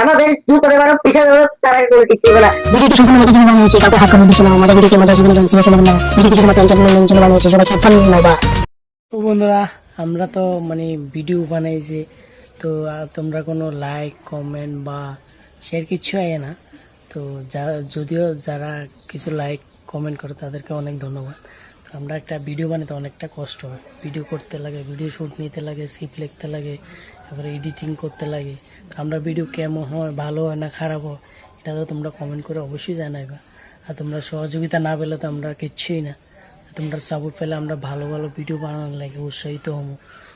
আমাদের দু করে বারো পিছা দেবো তারা কোনো টিকতে হবে ভিডিওটি সম্পূর্ণ মজার জন্য বানানো কাউকে হাত করার উদ্দেশ্য না। আমাদের ভিডিওটি মজার জন্য সিরিয়াস নেবেন না ভিডিওটি শুধুমাত্র এন্টারটেনমেন্টের জন্য বানানো সবাই সাবধান নবা তো বন্ধুরা আমরা তো মানে ভিডিও বানাইছি। তো তোমরা কোনো লাইক কমেন্ট বা শেয়ার কিছু আয় না। তো যা যদিও যারা কিছু লাইক কমেন্ট করে তাদেরকে অনেক ধন্যবাদ। আমরা একটা ভিডিও বানাতে অনেকটা কষ্ট হয়। ভিডিও করতে লাগে ভিডিও শ্যুট নিতে লাগে স্ক্রিপ্ট লিখতে লাগে, তারপরে এডিটিং করতে লাগে। আমরা ভিডিও কেমন হয়, ভালো হয় না খারাপ হয়, এটা তো তোমরা কমেন্ট করে অবশ্যই জানাইবা। আর তোমরা সহযোগিতা না পেলে তো আমরা কিচ্ছুই না। তোমরা সাপোর্ট পেলে আমরা ভালো ভালো ভিডিও বানানোর লাগে, উৎসাহিত হব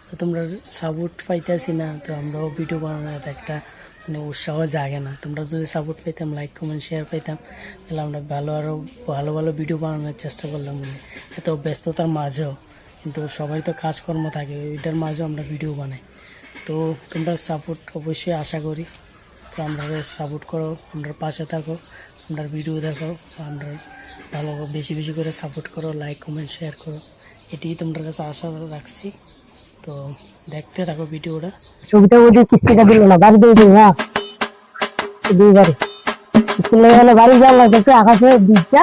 তো তোমরা সাপোর্ট পাইতেছি না, তো আমরাও ভিডিও বানানোর এত একটা মানে উৎসাহ জাগে না। তোমরা যদি সাপোর্ট পেতাম লাইক কমেন্ট শেয়ার পেতাম, তাহলে আমরা ভালো আরও ভালো ভালো ভিডিও বানানোর চেষ্টা করলাম বলে এত ব্যস্ততার মাঝেও। কিন্তু সবাই তো কাজকর্ম থাকে ওইটার মাঝেও আমরা ভিডিও বানাই। তো তোমরা সাপোর্ট অবশ্যই আশা করি। তো আমরা সাপোর্ট করো, আমরা পাশে থাকো, আমরা ভিডিও দেখো, আমরা ভালো, বেশি বেশি করে সাপোর্ট করো লাইক কমেন্ট শেয়ার করো। এটাই তোমাদের কাছে আশা রাখছি। তো দেখতে থাকো ভিডিওটা। ছবিটা বলছি কিস্তিটা দিল না বাড়ি দিয়ে দিল না? দুইবারে কিস্তি লেগে গেলে বাড়ি যাওয়ার দেখছে আকাশে দিচ্ছা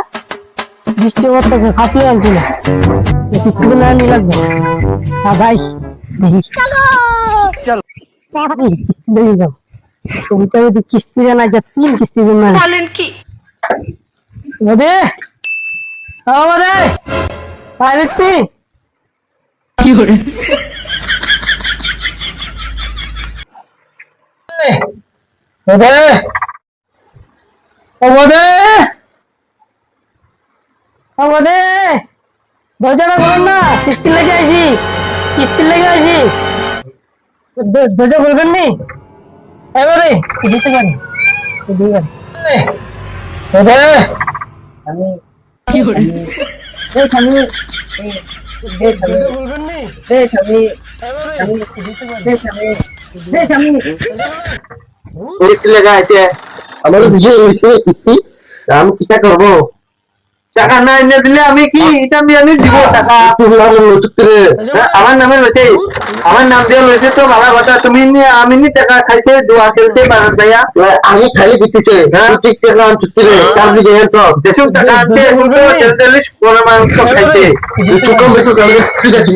বৃষ্টি করতেছে ছাতিয়ে আনছি না। এই কিস্তি গুলো আনি লাগবে হ্যাঁ ভাই কিস্তি দিয়ে যাও ছবিটা যদি কিস্তি দেয় না যা তিন কিস্তি দিন না। বলেন কি? ওদে পাইরেটি কি করে ওদে ওদে ওদে দরজাটা বলেন না কিস্তি লেগে আইছি কিস্তি লেগে আইছি দ- দরজা বলবেন নি এবারে দিতে পারি দিতে পারি ওদে আমি কি করে দেখ আমি দেখ আমি বলবেন নি দেখ আমি আমি দেখ আমি দেখ আমি কিস্তি লেখা আছে আমারও বুঝে গেছে কিস্তি। আমি কিটা করব? টাকা না এনে দিলে আমি কি? এটা আমি আমি দিব টাকা। হ্যাঁ, আমার নামে রয়েছে। আমার নাম দিয়ে রয়েছে তো ভালো কথা। তুমি আমি নি টাকা খাইছে দোয়া খেলছে বারাত ভাইয়া। আমি খালি দিতেছে ঠিক টাকা আনতে তার দিকে তো। যেসব টাকা আছে এসব তো তেতাল্লিশ কোনা মাংস খাইছে। ঠিক আছে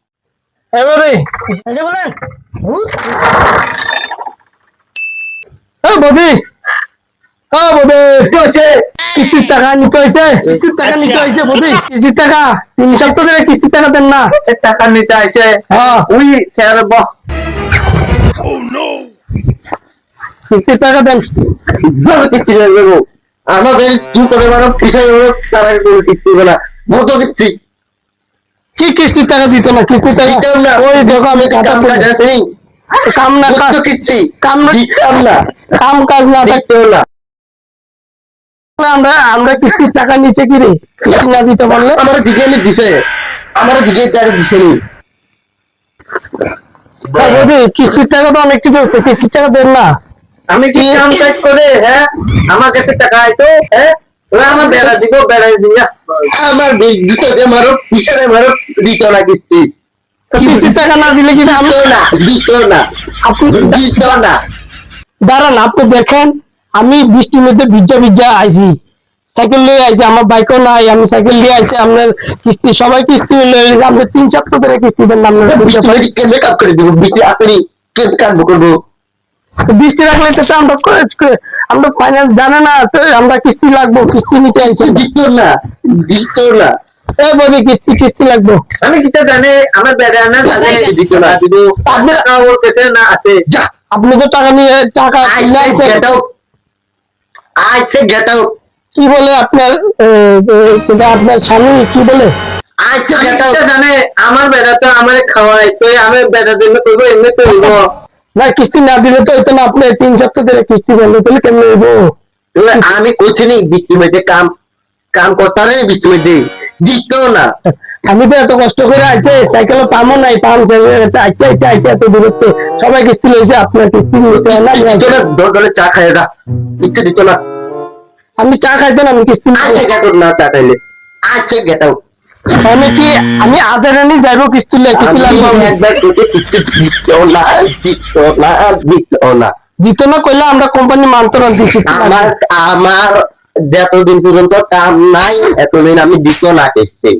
এবারে এসে বলেন। হ্যাঁ বদি। হ্যাঁ বদি কি হয়েছে? কিস্তির টাকা নিতে হয়েছে? কিস্তির টাকা নিতে হয়েছে বদি। কিস্তির টাকা? তিন সপ্তাহ ধরে কিস্তির টাকা দেন না। টাকা নিতে আইছে হ্যাঁ। উই স্যার বহ কিস্তির টাকা দেন। কিস্তি দেবো আমাদের দু করে পিছনে তারা কিস্তি না। মত দিচ্ছি। কি কিস্তির টাকা দিত না? কিস্তির টাকা ওই দেখো আমি কাম টাকা নি? কাম না কাজ কিস্তি? কাম না কাম কাজ না থাকতে না। আমরা আমরা কিস্তির টাকা নিচে কি রে? কিস্তি না দিতে পারলে আমার দিকে দিছে। আমার দিকে টাকা দিছে বৌদি কিস্তির টাকা তো অনেক কিছু হচ্ছে। কিস্তির টাকা দেন না। আমি কি? কাম কাজ করে হ্যাঁ? আমার কাছে টাকা আইতো হ্যাঁ? আমার বেড়া দিব বেড়া দিয়া আমার দিতে মারো পিছনে মারো দিত না কিস্তি। তো টাকা না দিলে কি আমি না দিত না আপনি দিত না দাঁড়ান আপনি দেখেন আমি বৃষ্টির মধ্যে ভিজা ভিজা আইছি। সাইকেল নিয়ে আইছি আমার বাইকও নাই আমি সাইকেল নিয়ে আইছি আপনার কিস্তি সবাই কিস্তি আইছে আপনি তিন সপ্তাহ ধরে কিস্তি দেন আপনার বৃষ্টি কেমনে কাজ করে দিব? বৃষ্টি আপনি কেমনে কাজ করব? তো বৃষ্টি রাখলে তো আমরা আমরা ফাইন্যান্স জানে না তো আমরা কিস্তি লাগবো কিস্তি নিতে আইছি। দিত না দিত না। এ কিস্তি কিস্তি লাগবো। আমি কিটা জানে আমার বেড়া না জানে দিত না দিব আপনি- ওর কাছে না আছে। আপনি তো টাকা নিয়ে টাকা আই নিয়ে সে আইছেন। গেট আউট আই গেট আউট কি বলে আপনার আপনার স্বামী কি বলে? আউট জানে আমার বেড়া তো আমার খাওয়াই তো আমি বেড়া দিলে করব এমনি হইব না কিস্তি না দিলে তো হইতো না আপনি তিন সপ্তাহ ধরে কিস্তি বন্ধ করলে কেমন হইব? আমি কইছি নি বৃষ্টির মধ্যে কাম কাম করতে পারে বৃষ্টির মধ্যে। দিত না। আমি তো এত কষ্ট করে আছে সাইকেলে পামও নাই পাম আচ্ছা আচ্ছা আচ্ছা এত দূরত্ব। সবাই কিস্তি লইছে আপনার কিস্তি নিতে না না চা খাই না কিচ্ছু দিত না। আমি চা খাইতে না আমি কিস্তি গেত না চা খাইলে। আছে গেটাও মানে কি আমি আজারানি যাইবো কিস্তি কিস্তি লাগবো একবার দিত না না না। দিত না কইলে আমরা কোম্পানি মানতো না দিছি আমার আমার যতদিন পর্যন্ত কাম নাই এতদিন আমি দিত না কিস্তি।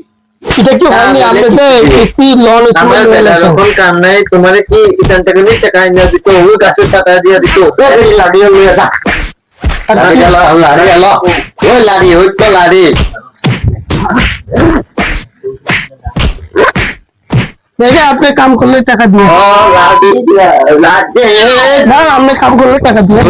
এটা কি হয়নি? আমরা কিস্তি- কিস্তি লোন আমার যখন কাম নাই তোমার কি এখান থেকে নিয়ে টাকা এনে দিত? ওই গাছের টাকা দিয়ে দিত? ওই নিয়ে যা। লাড়ি গেল লাড়ি গেল। ওই লাড়ি ওই তো লাড়ি। দেখে আপনি কাম করলে টাকা দিয়ে আপনি কাম করলে টাকা দিয়ে।